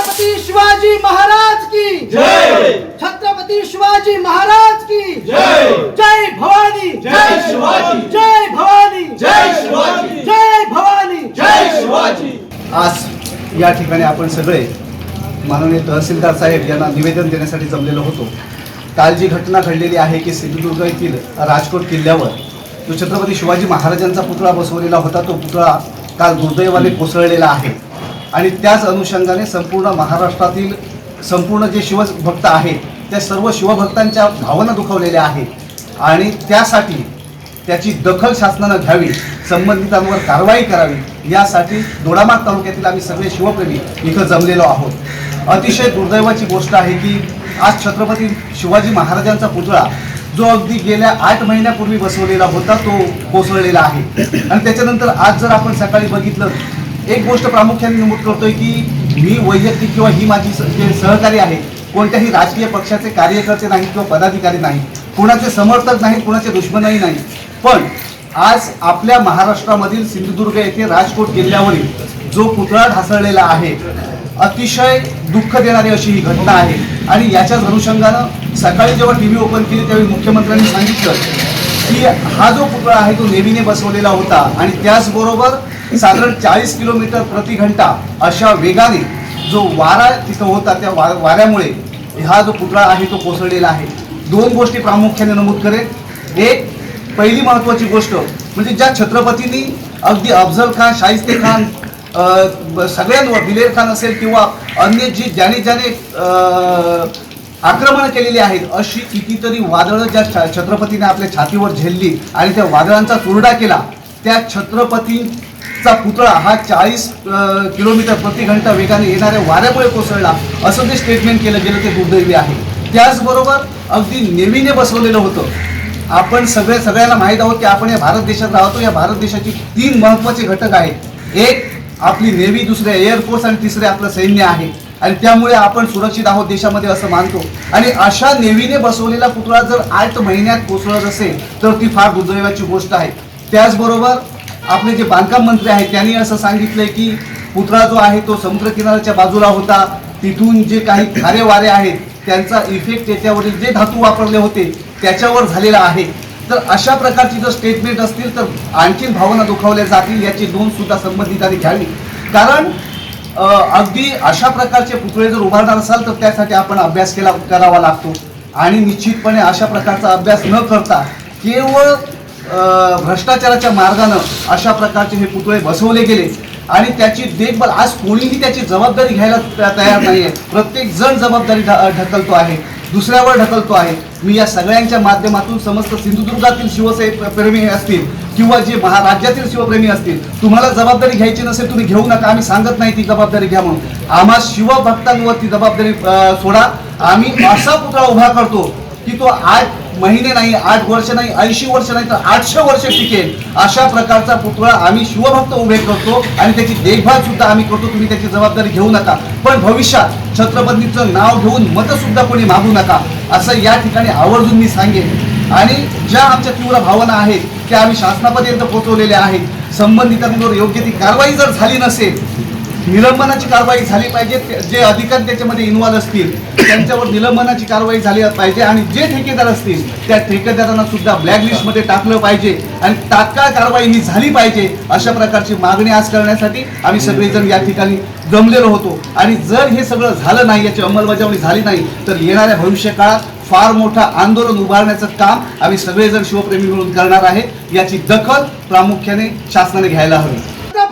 छत्रपती शिवाजी महाराज की। जय। छत्रपती शिवाजी महाराज की। जय। जय भवानी। जय शिवाजी। जय भवानी। जय शिवाजी। जय भवानी। जय शिवाजी। आज या ठिकाणी आपण सगळे माननीय तहसीलदार साहेब यांना निवेदन देण्यासाठी जमलेलो होतो. काल जी घटना घडलेली आहे की सिंधुदुर्ग येथील राजकोट किल्ल्यावर जो छत्रपती शिवाजी महाराजांचा पुतळा बसवलेला होता. तो पुतळा काल दुर्दैवाने कोसळलेला आहे. आणि त्याच अनुषंगाने संपूर्ण महाराष्ट्रातील संपूर्ण जे शिवभक्त आहेत त्या सर्व शिवभक्तांच्या भावना दुखवलेल्या आहेत. आणि त्यासाठी त्याची दखल शासनानं घ्यावी संबंधितांवर कारवाई करावी यासाठी दोडामार्ग तालुक्यातील आम्ही सगळे शिवप्रेमी इथं जमलेलो आहोत. अतिशय दुर्दैवाची गोष्ट आहे की आज छत्रपती शिवाजी महाराजांचा पुतळा जो अगदी गेल्या आठ महिन्यापूर्वी बसवलेला होता तो कोसळलेला आहे. आणि त्याच्यानंतर आज जर आपण सकाळी बघितलं एक गोष्ट प्रामुख्याने नमूद करतोय की मी वैयक्तिक किंवा ही माझी जे सहकारी आहे कोणत्याही राजकीय पक्षाचे कार्यकर्ते नाहीत किंवा पदाधिकारी नाही कोणाचे समर्थक नाहीत कोणाचे दुश्मनही नाही. पण आज आपल्या महाराष्ट्रामधील सिंधुदुर्ग येथे राजकोट किल्ल्यावरील जो पुतळा ढासळलेला आहे अतिशय दुःख देणारी अशी ही घटना आहे. आणि याच्याच अनुषंगानं सकाळी जेव्हा टी व्ही ओपन केली त्यावेळी मुख्यमंत्र्यांनी सांगितलं की हा जो पुतळा आहे तो नेव्हीने बसवलेला होता आणि त्याचबरोबर साधारण चाळीस किलोमीटर प्रति घंटा अशा वेगाने जो वारा तिथं होता त्या वा वाऱ्यामुळे हा जो पुतळा आहे तो कोसळलेला आहे. दोन गोष्टी प्रामुख्याने नमूद करेल एक पहिली महत्त्वाची गोष्ट म्हणजे ज्या छत्रपतींनी अगदी अफजल खान शाहिस्ते खान सगळ्यांवर दिलेर खान असेल किंवा अन्य जी ज्याने ज्याने आक्रमण केलेली आहेत. अशी कितीतरी वादळं ज्या छत्रपतीने आपल्या छातीवर झेलली आणि त्या वादळांचा चुरडा केला त्या छत्रपतींचा पुतळा हा चाळीस किलोमीटर प्रति घंटा वेगाने येणाऱ्या वाऱ्यामुळे कोसळला असं जे स्टेटमेंट केलं गेलं ते दुर्दैवी आहे. त्याचबरोबर अगदी नेव्हीने बसवलेलं होतं. आपण सगळे सगळ्यांना माहीत आहोत की आपण या भारत देशात राहतो या भारत देशाची तीन महत्त्वाचे घटक आहेत. एक आपली नेव्ही दुसरे एअरफोर्स आणि तिसरे आपलं सैन्य आहे. आणि त्यामुळे आपण सुरक्षित आहोत देशामध्ये असं मानतो. आणि अशा नेव्हीने बसवलेला पुतळा जर आठ महिन्यात कोसळत असेल तर ती फार दुर्दैवाची गोष्ट आहे. त्याचबरोबर आपले जे बांधकाम मंत्री आहेत त्यांनी असं सांगितलंय की पुतळा जो आहे तो समुद्रकिनाऱ्याच्या बाजूला होता. तिथून जे काही खारे वारे आहेत त्यांचा इफेक्ट त्याच्यावरील जे धातू वापरले होते त्याच्यावर झालेला आहे. तर अशा प्रकारची जर स्टेटमेंट असतील तर आणखीन भावना दुखावल्या जातील याची नोंद सुद्धा संबंधितांनी घ्यावी. कारण अगदी अशा प्रकारचे पुतळे जर उभारणार असाल तर त्यासाठी आपण अभ्यास केला करावा लागतो. आणि निश्चितपणे अशा प्रकारचा अभ्यास न करता केवळ भ्रष्टाचाराच्या मार्गानं अशा प्रकारचे हे पुतळे बसवले गेले. आणि त्याची देखभाल आज कोणीही त्याची जबाबदारी घ्यायला तयार नाही आहे प्रत्येक जण जबाबदारी ढ- ढकलतो आहे. दुसऱ्यावर ढकलतो आहे. मी या सगळ्यांच्या माध्यमातून समस्त सिंधुदुर्गातील शिवप्रेमी असतील किंवा जे महाराज्यातील शिवप्रेमी असतील तुम्हाला जबाबदारी घ्यायची नसेल तुम्ही घेऊ नका. आम्ही सांगत नाही ती जबाबदारी घ्या म्हणून. आम्हा शिवभक्तांवर ती जबाबदारी सोडा. आम्ही असा पुतळा उभा करतो की तो आठ महिने नाही आठ वर्ष नाही ऐंशी वर्ष नाही तर आठशे वर्ष टिकेल. अशा प्रकारचा पुतळा आम्ही शिवभक्त उभे करतो आणि त्याची देखभाल सुद्धा आम्ही करतो. तुम्ही त्याची जबाबदारी घेऊ नका. पण भविष्यात छत्रपतीचं नाव घेऊन मतसुद्धा कोणी मागू नका. असं या ठिकाणी आवर्जून मी सांगेन. आणि ज्या आमच्या तीव्र भावना आहेत त्या आम्ही शासनापर्यंत पोहोचवलेल्या आहेत. संबंधितांवर योग्य ती कारवाई जर झाली नसेल निलंबनाची कारवाई झाली पाहिजे. जे अधिकारी त्याच्यामध्ये इन्व्हॉल्व असतील त्यांच्यावर निलंबनाची कारवाई झाली पाहिजे आणि जे ठेकेदार असतील त्या ठेकेदारांना सुद्धा ब्लॅकलिस्टमध्ये टाकलं पाहिजे आणि तात्काळ कारवाई ही झाली पाहिजे अशा प्रकारची मागणी आज करण्यासाठी आम्ही सगळेजण या ठिकाणी जमलेलो होतो. आणि जर हे सगळं झालं नाही याची अंमलबजावणी झाली नाही तर येणाऱ्या भविष्य काळात फार मोठं आंदोलन उभारण्याचं काम आम्ही सगळेजण शिवप्रेमी मिळून करणार आहे. याची दखल प्रामुख्याने शासनाने घ्यायला हवी.